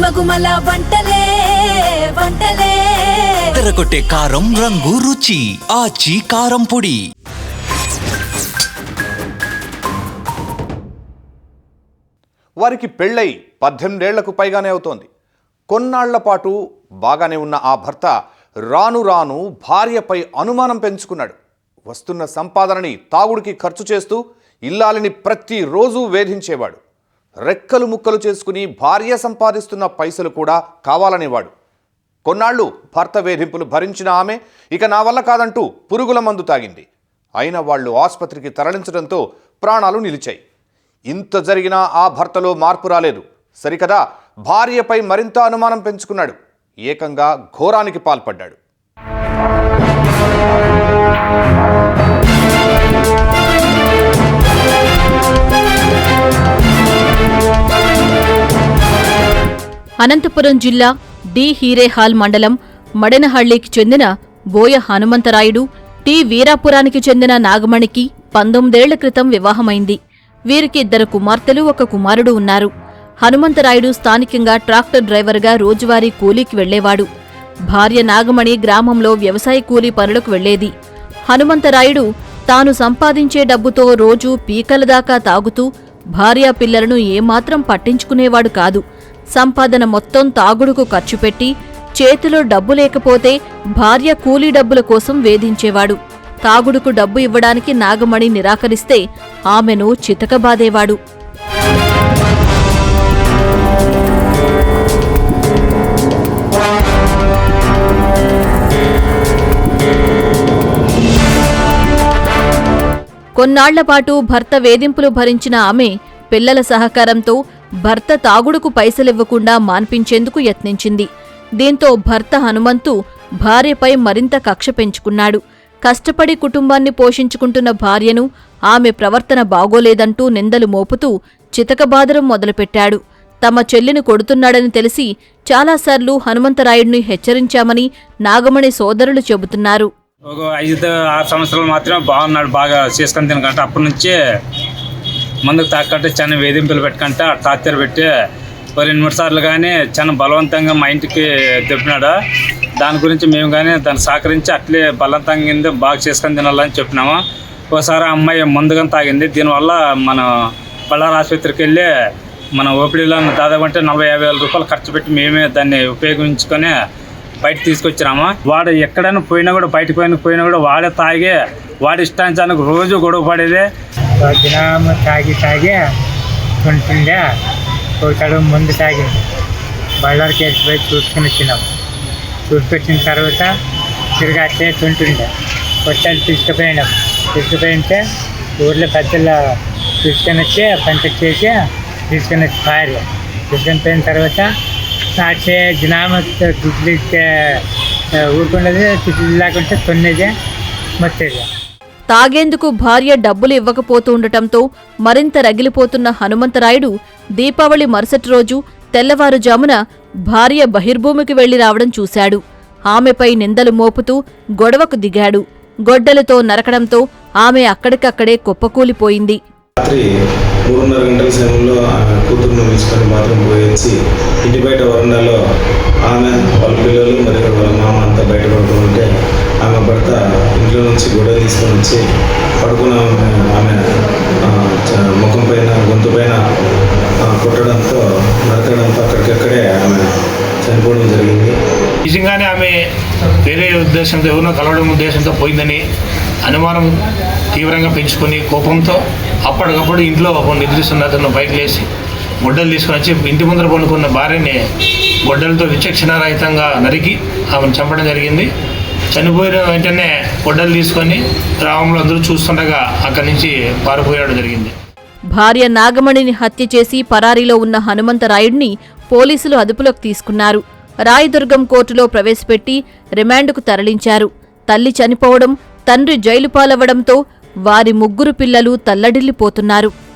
గుమగుమల వంటలే వంటలే. తెరకొట్టే కారం రంగు రుచి ఆచి కారం పొడి. వారికి పెళ్ళై పద్దెనిమిదేళ్ళకు పైగానే అవుతోంది. కొన్నాళ్ళ పాటు బాగానే ఉన్న ఆ భర్త రాను రాను భార్యపై అనుమానం పెంచుకున్నాడు. వస్తున్న సంపాదనని తాగుడికి ఖర్చు చేస్తూ ఇల్లాలిని ప్రతిరోజు వేధించేవాడు. రెక్కలు ముక్కలు చేసుకుని భార్య సంపాదిస్తున్న పైసలు కూడా కావాలనేవాడు. కొన్నాళ్ళు భర్త వేధింపులు భరించిన ఆమె ఇక నా వల్ల కాదంటూ పురుగుల మందు తాగింది. అయినా వాళ్ళు ఆసుపత్రికి తరలించడంతో ప్రాణాలు నిలిచాయి. ఇంత జరిగినా ఆ భర్తలో మార్పు రాలేదు. సరికదా భార్యపై మరింత అనుమానం పెంచుకున్నాడు. ఏకంగా ఘోరానికి పాల్పడ్డాడు. అనంతపురం జిల్లా డి హీరేహాల్ మండలం మడెనహళ్ళికి చెందిన బోయ హనుమంతరాయుడు టి వీరాపురానికి చెందిన నాగమణికి పంతొమ్మిదేళ్ళ క్రితం వివాహమైంది. వీరికి ఇద్దరు కుమార్తెలు ఒక కుమారుడు ఉన్నారు. హనుమంతరాయుడు స్థానికంగా ట్రాక్టర్ డ్రైవర్గా రోజువారీ కూలీకి వెళ్ళేవాడు. భార్య నాగమణి గ్రామంలో వ్యవసాయ కూలీ పనులకు వెళ్ళేది. హనుమంతరాయుడు తాను సంపాదించే డబ్బుతో రోజూ పీకల దాకా తాగుతూ భార్యా పిల్లలను ఏమాత్రం పట్టించుకునేవాడు కాదు. సంపాదన మొత్తం తాగుడుకు ఖర్చు పెట్టి చేతిలో డబ్బు లేకపోతే భార్య కూలీ డబ్బుల కోసం వేధించేవాడు. తాగుడుకు డబ్బు ఇవ్వడానికి నాగమణి నిరాకరిస్తే ఆమెను చితకబాదేవాడు. కొన్నాళ్ళపాటు భర్త వేధింపులు భరించిన ఆమె పిల్లల సహకారంతో భర్త తాగుడుకు పైసలివ్వకుండా మాన్పించేందుకు యత్నించింది. దీంతో భర్త హనుమంతు భార్యపై మరింత కక్ష పెంచుకున్నాడు. కష్టపడి కుటుంబాన్ని పోషించుకుంటున్న భార్యను ఆమె ప్రవర్తన బాగోలేదంటూ నిందలు మోపుతూ చితకబాదరం మొదలుపెట్టాడు. తమ చెల్లిని కొడుతున్నాడని తెలిసి చాలాసార్లు హనుమంతరాయుడిని హెచ్చరించామని నాగమణి సోదరులు చెబుతున్నారు. ఒక ఐదు ఆరు సంవత్సరాలు మాత్రమే బాగున్నాడు బాగా చేసుకొని తినకంటే అప్పటి నుంచే మందుకు తాకంటే చాలా వేధింపులు పెట్టుకుంటే టార్చర్ పెట్టి ఒక రెండు మూడు సార్లు కానీ చాలా బలవంతంగా మా ఇంటికి తెప్పినాడు? దాని గురించి మేము కానీ దాన్ని సహకరించి అట్లే బలవంతంగా కింద బాగా చేసుకొని తినాలని చెప్పినాము. ఒకసారి అమ్మాయి ముందుగా తాగింది. దీనివల్ల మనం బళ్ళారి ఆసుపత్రికి వెళ్ళి మన ఓపీడీలో దాదాపు అంటే నలభై యాభై వేల రూపాయలు ఖర్చు పెట్టి మేమే దాన్ని ఉపయోగించుకొని బయట తీసుకొచ్చినాము. వాడు ఎక్కడైనా పోయినా కూడా బయటకు పోయినా పోయినా కూడా వాడే తాగి వాడి ఇష్టానికి రోజు గొడవ పడేది. దినము తాగి తాగి ఉంటుండే. ఒక తడుము ముందు తాగింది. బళ్ళారికి వెళ్ళిపోయి చూసుకుని వచ్చినాము. చూసుకొచ్చిన తర్వాత తిరిగి అట్లే తింటుండే. కొట్టాలు తీసుకుపోయినాం తీసుకుపోయింటే ఊర్లో పెద్దలు తీసుకొని వచ్చి పంట చేసి తీసుకొని వచ్చి పారు తీసుకొని పోయిన తర్వాత అట్లే దినామ దుడ్లు ఇస్తే ఊరుకున్నది దుడ్లు లేకుంటే తొన్నేది మొత్తేది. తాగేందుకు భార్య డబ్బులు ఇవ్వకపోతూ ఉండటంతో మరింత రగిలిపోతున్న హనుమంతరాయుడు దీపావళి మరుసటి రోజు తెల్లవారుజామున భార్య బహిర్భూమికి వెళ్ళి రావడం చూశాడు. ఆమెపై నిందలు మోపుతూ గొడవకు దిగాడు. గొడ్డలతో నరకడంతో ఆమె అక్కడికక్కడే కుప్పకూలిపోయింది. రాత్రి మూడున్నర గంటల సమయంలో ఆమె కూతురును పిలుచుకొని బాత్రూమ్ పోయేసి ఇంటి బయట వరండాలో ఆమె వాళ్ళ పిల్లలు మరియు వాళ్ళ మామ అంతా బయట పడుకుంటే ఆమె భర్త ఇంట్లో నుంచి గొడవ తీసుకొని వచ్చి పడుకున్న ఆమె చ- ముఖం పైన గొంతు పైన కొట్టడంతో నరకడంతో అక్కడికక్కడే ఆమె చనిపోవడం జరిగింది. నిజంగానే ఆమె వేరే ఉద్దేశంతో ఎవరినో కలవడం ఉద్దేశంతో పోయిందని అనుమానం తీవ్రంగా పెంచుకొని కోపంతో అప్పటికప్పుడు ఇంట్లో నిద్రిస్తున్న అతను బయట లేచి గొడ్డలు తీసుకొని వచ్చి ఇంటి ముందర పండుకున్న భార్యని గొడ్డలతో విచక్షణారహితంగా నరికి ఆమెను చంపడం జరిగింది. చనిపోయిన వెంటనే గొడ్డలు తీసుకొని గ్రామంలో అందరూ చూస్తుండగా అక్కడి నుంచి పారిపోయడం జరిగింది. భార్య నాగమణిని హత్య చేసి పరారీలో ఉన్న హనుమంతరాయుడిని పోలీసులు అదుపులోకి తీసుకున్నారు. రాయదుర్గం కోర్టులో ప్రవేశపెట్టి రిమాండ్కు తరలించారు. తల్లి చనిపోవడం తండ్రి జైలు పాలవడంతో వారి ముగ్గురు పిల్లలు తల్లడిల్లిపోతున్నారు.